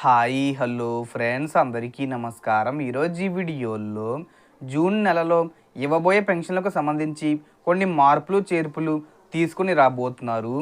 Hi hello friends అందరికీ నమస్కారం. ఈరోజు ఈ వీడియోలో జూన్ నెలలో ఇవ్వబోయే పెన్షన్లకు సంబంధించి కొన్ని మార్పులు చేర్పులు తీసుకుని రాబోతున్నారు.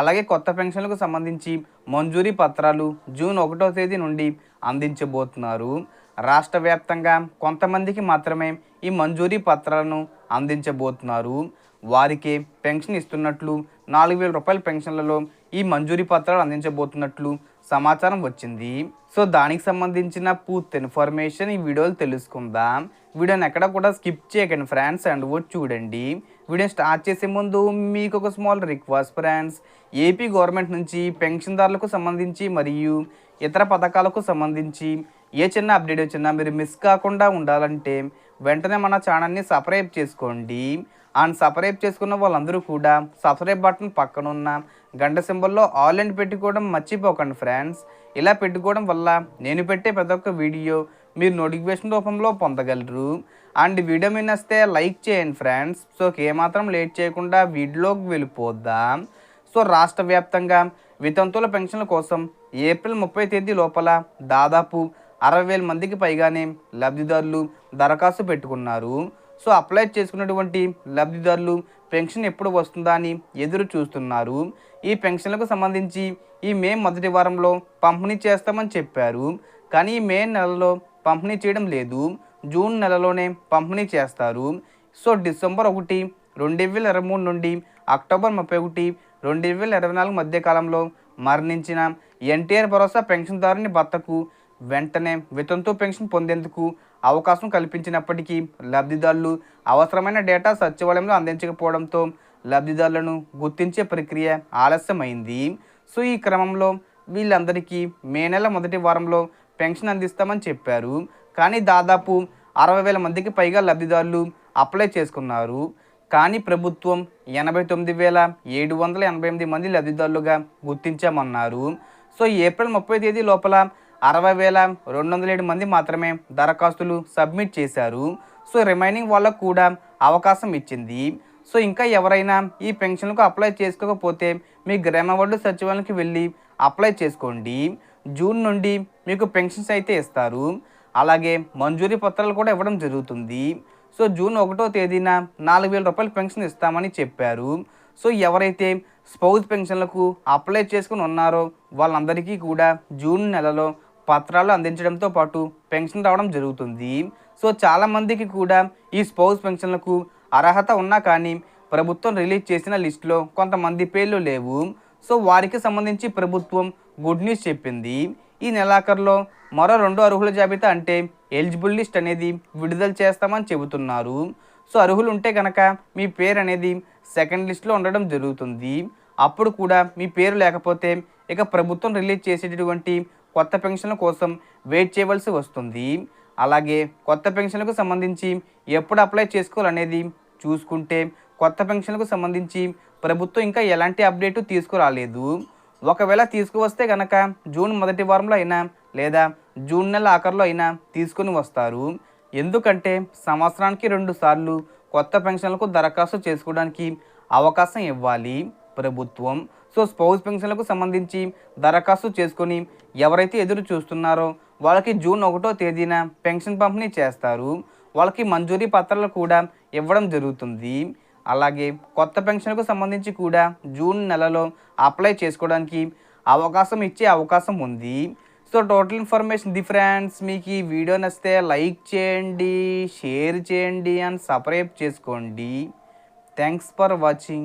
అలాగే కొత్త పెన్షన్లకు సంబంధించి మంజూరీ పత్రాలు జూన్ ఒకటో తేదీ నుండి అందించబోతున్నారు. రాష్ట్ర వ్యాప్తంగా కొంతమందికి మాత్రమే ఈ మంజూరీ పత్రాలను అందించబోతున్నారు. వారికి పెన్షన్ ఇస్తున్నట్లు నాలుగు వేల రూపాయల పెన్షన్లలో ఈ మంజూరీ పత్రాలు అందించబోతున్నట్లు సమాచారం వచ్చింది. సో దానికి సంబంధించిన పూర్తి ఇన్ఫర్మేషన్ ఈ వీడియోలో తెలుసుకుందాం. వీడియోని ఎక్కడ కూడా స్కిప్ చేయకండి ఫ్రెండ్స్ అండ్ వచ్చి చూడండి. వీడియో స్టార్ట్ చేసే ముందు మీకు ఒక small request friends. AP government నుంచి పెన్షన్దారులకు సంబంధించి మరియు ఇతర పథకాలకు సంబంధించి ఏ చిన్న అప్డేట్ వచ్చినా మీరు మిస్ కాకుండా ఉండాలంటే వెంటనే మన ఛానల్ని సబ్స్క్రైబ్ చేసుకోండి. అండ్ సబ్స్క్రైబ్ చేసుకున్న వాళ్ళందరూ కూడా సబ్స్క్రైబ్ బటన్ పక్కన ఉన్న గంట సింబల్లో ఆల్ అండ్ పెట్టుకోవడం మర్చిపోకండి ఫ్రెండ్స్. ఇలా పెట్టుకోవడం వల్ల నేను పెట్టే ప్రతి ఒక్క వీడియో మీరు నోటిఫికేషన్ రూపంలో పొందగలరు. అండ్ వీడియో మీ వస్తే లైక్ చేయండి ఫ్రెండ్స్. సో ఏమాత్రం లేట్ చేయకుండా వీడియోకి వెళ్ళిపోద్దాం సో రాష్ట్ర వ్యాప్తంగా వితంతుల పెన్షన్ల కోసం ఏప్రిల్ ముప్పై తేదీ లోపల దాదాపు అరవై వేల మందికి పైగానే లబ్ధిదారులు దరఖాస్తు పెట్టుకున్నారు. సో అప్లై చేసుకున్నటువంటి లబ్ధిదారులు పెన్షన్ ఎప్పుడు వస్తుందా అని ఎదురు చూస్తున్నారు. ఈ పెన్షన్లకు సంబంధించి ఈ మే మొదటి వారంలో పంపిణీ చేస్తామని చెప్పారు. కానీ ఈ మే నెలలో పంపిణీ చేయడం లేదు. జూన్ నెలలోనే పంపిణీ చేస్తారు. సో డిసెంబర్ ఒకటి రెండు వేల ఇరవై మూడు నుండి అక్టోబర్ ముప్పై ఒకటి రెండు వేల ఇరవై నాలుగు మధ్య కాలంలో మరణించిన ఎన్టీఆర్ భరోసా పెన్షన్దారుని భర్తకు వెంటనే వితంతు పెన్షన్ పొందేందుకు అవకాశం కల్పించినప్పటికీ లబ్ధిదారులు అవసరమైన డేటా సచివాలయంలో అందించకపోవడంతో లబ్ధిదారులను గుర్తించే ప్రక్రియ ఆలస్యమైంది. సో ఈ క్రమంలో వీళ్ళందరికీ మే నెల మొదటి వారంలో పెన్షన్ అందిస్తామని చెప్పారు. కానీ దాదాపు అరవై వేల మందికి పైగా లబ్ధిదారులు అప్లై చేసుకున్నారు. కానీ ప్రభుత్వం ఎనభై తొమ్మిది వేల ఏడు వందల ఎనభై ఎనిమిది మంది లబ్ధిదారులుగా గుర్తించామన్నారు. సో ఏప్రిల్ ముప్పై తేదీ లోపల అరవై వేల రెండు వందల ఏడు మంది మాత్రమే దరఖాస్తులు సబ్మిట్ చేశారు. సో రిమైనింగ్ వాళ్ళకు కూడా అవకాశం ఇచ్చింది. సో ఇంకా ఎవరైనా ఈ పెన్షన్లకు అప్లై చేసుకోకపోతే మీ గ్రామ వార్డు సచివాలయానికి వెళ్ళి అప్లై చేసుకోండి. జూన్ నుండి మీకు పెన్షన్స్ అయితే ఇస్తారు. అలాగే మంజూరీ పత్రాలు కూడా ఇవ్వడం జరుగుతుంది. సో జూన్ ఒకటో తేదీన నాలుగు వేల రూపాయల పెన్షన్ ఇస్తామని చెప్పారు. సో ఎవరైతే స్పౌజ్ పెన్షన్లకు అప్లై చేసుకుని ఉన్నారో వాళ్ళందరికీ కూడా జూన్ నెలలో పత్రాలు అందించడంతో పాటు పెన్షన్ రావడం జరుగుతుంది. సో చాలామందికి కూడా ఈ స్పౌస్ పెన్షన్లకు అర్హత ఉన్నా కానీ ప్రభుత్వం రిలీజ్ చేసిన లిస్టులో కొంతమంది పేర్లు లేవు. సో వారికి సంబంధించి ప్రభుత్వం గుడ్ న్యూస్ చెప్పింది. ఈ నెలాఖరులో మరో రెండు అర్హుల జాబితా అంటే ఎలిజిబుల్ లిస్ట్ అనేది విడుదల చేస్తామని చెబుతున్నారు. సో అర్హులు ఉంటే కనుక మీ పేరు అనేది సెకండ్ లిస్ట్లో ఉండడం జరుగుతుంది. అప్పుడు కూడా మీ పేరు లేకపోతే ఇక ప్రభుత్వం రిలీజ్ చేసేటటువంటి కొత్త పెన్షన్ల కోసం వెయిట్ చేయవలసి వస్తుంది. అలాగే కొత్త పెన్షన్లకు సంబంధించి ఎప్పుడు అప్లై చేసుకోవాలనేది చూసుకుంటే కొత్త పెన్షన్లకు సంబంధించి ప్రభుత్వం ఇంకా ఎలాంటి అప్డేటు తీసుకురాలేదు. ఒకవేళ తీసుకువస్తే కనుక జూన్ మొదటి వారంలో అయినా లేదా జూన్ నెల ఆఖరిలో అయినా తీసుకుని వస్తారు. ఎందుకంటే సంవత్సరానికి రెండు సార్లు కొత్త పెన్షన్లకు దరఖాస్తు చేసుకోవడానికి అవకాశం ఇవ్వాలి. ప్రభుత్వం. సో స్పౌజ్ పెన్షన్లకు సంబంధించి దరఖాస్తు చేసుకొని ఎవరైతే ఎదురు చూస్తున్నారో వాళ్ళకి జూన్ ఒకటో తేదీన పెన్షన్ పంపిణీ చేస్తారు. వాళ్ళకి మంజూరీ పత్రాలు కూడా ఇవ్వడం జరుగుతుంది. అలాగే కొత్త పెన్షన్కు సంబంధించి కూడా జూన్ నెలలో అప్లై చేసుకోవడానికి అవకాశం ఇచ్చే అవకాశం ఉంది. సో టోటల్ ఇన్ఫర్మేషన్ డిఫరెన్స్ మీకు ఈ వీడియో నచ్చితే లైక్ చేయండి షేర్ చేయండి అండ్ సబ్స్క్రైబ్ చేసుకోండి. Thanks for watching.